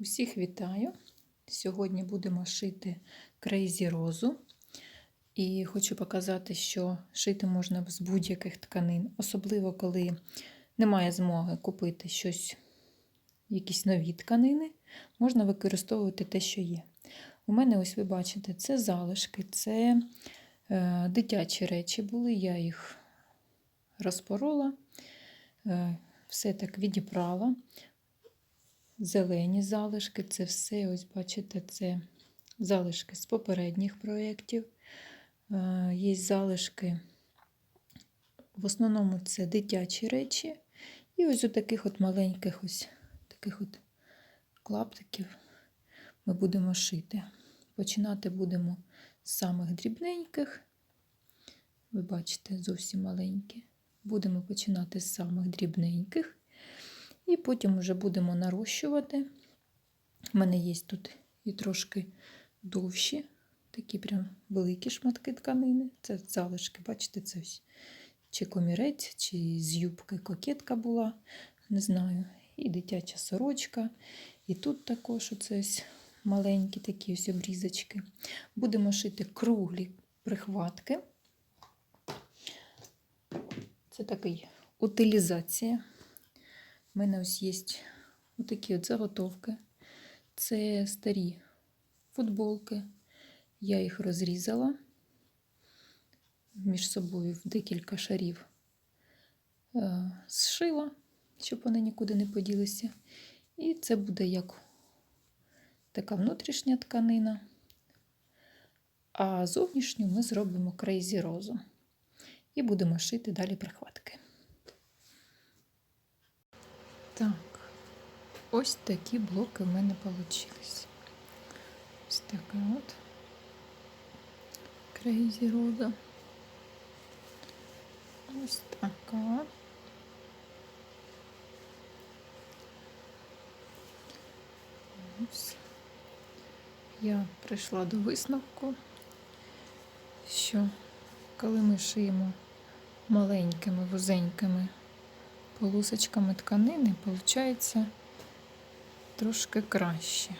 Усіх вітаю! Сьогодні будемо шити Crazy розу. І хочу показати, що шити можна з будь-яких тканин, особливо коли немає змоги купити щось, якісь нові тканини, можна використовувати те, що є. У мене, ось ви бачите, це залишки, це е, дитячі речі були, я їх розпорола, е, все так відібрала зелені залишки. Це все, ось бачите, це залишки з попередніх проєктів. Е, Є залишки, в основному це дитячі речі. І ось у таких от маленьких ось таких от клаптиків ми будемо шити. Починати будемо з самих дрібненьких. Ви бачите, зовсім маленькі. Будемо починати з самих дрібненьких. І потім вже будемо нарощувати. У мене є тут і трошки довші, такі прям великі шматки тканини. Це залишки, бачите, це ось чи комірець, чи з юбки кокетка була, не знаю. І дитяча сорочка. І тут також оце маленькі такі ось обрізочки. Будемо шити круглі прихватки. Це такий утилізація. У мене ось є такі от заготовки. Це старі футболки. Я їх розрізала між собою в декілька шарів, е, зшила, щоб вони нікуди не поділися. І це буде як така внутрішня тканина. А зовнішню ми зробимо крейзі розу. І будемо шити далі прихватки. Так, ось такі блоки в мене вийшли. Ось така от Crazy Rosa. Ось така. Ось. Я прийшла до висновку, що коли ми шиємо маленькими вузенькими полосочками тканини виходить трошки краще.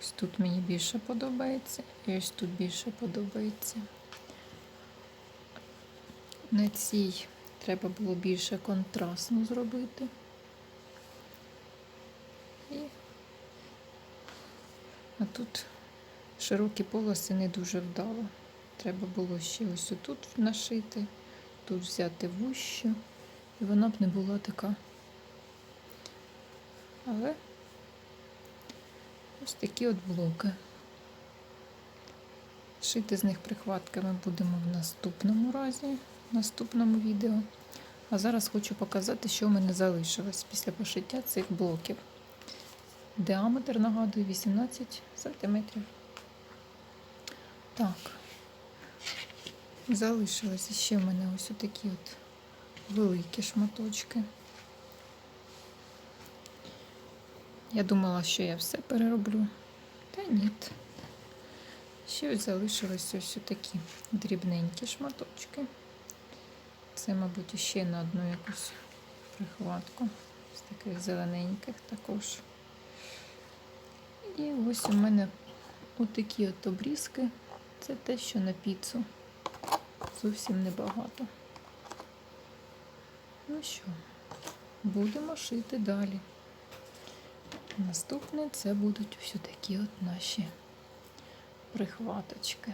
Ось тут мені більше подобається, і ось тут більше подобається. На цій треба було більше контрастно зробити. І... А тут широкі полоси не дуже вдало. Треба було ще ось тут нашити, тут взяти вущу. І вона б не була така. Але ось такі от блоки. Шити з них прихватками будемо в наступному разі, в наступному відео. А зараз хочу показати, що в мене залишилось після пошиття цих блоків. Діаметр, нагадую, 18 см. Так, залишилось ще в мене ось такі от великі шматочки. Я думала, що я все перероблю, та ні. Ще залишились ось такі дрібненькі шматочки. Це, мабуть, ще на одну якусь прихватку з таких зелененьких також. І ось у мене отакі от обрізки. Це те, що на піцу. Зовсім небагато. Ну що, будемо шити далі. Наступне це будуть ось такі от наші прихваточки.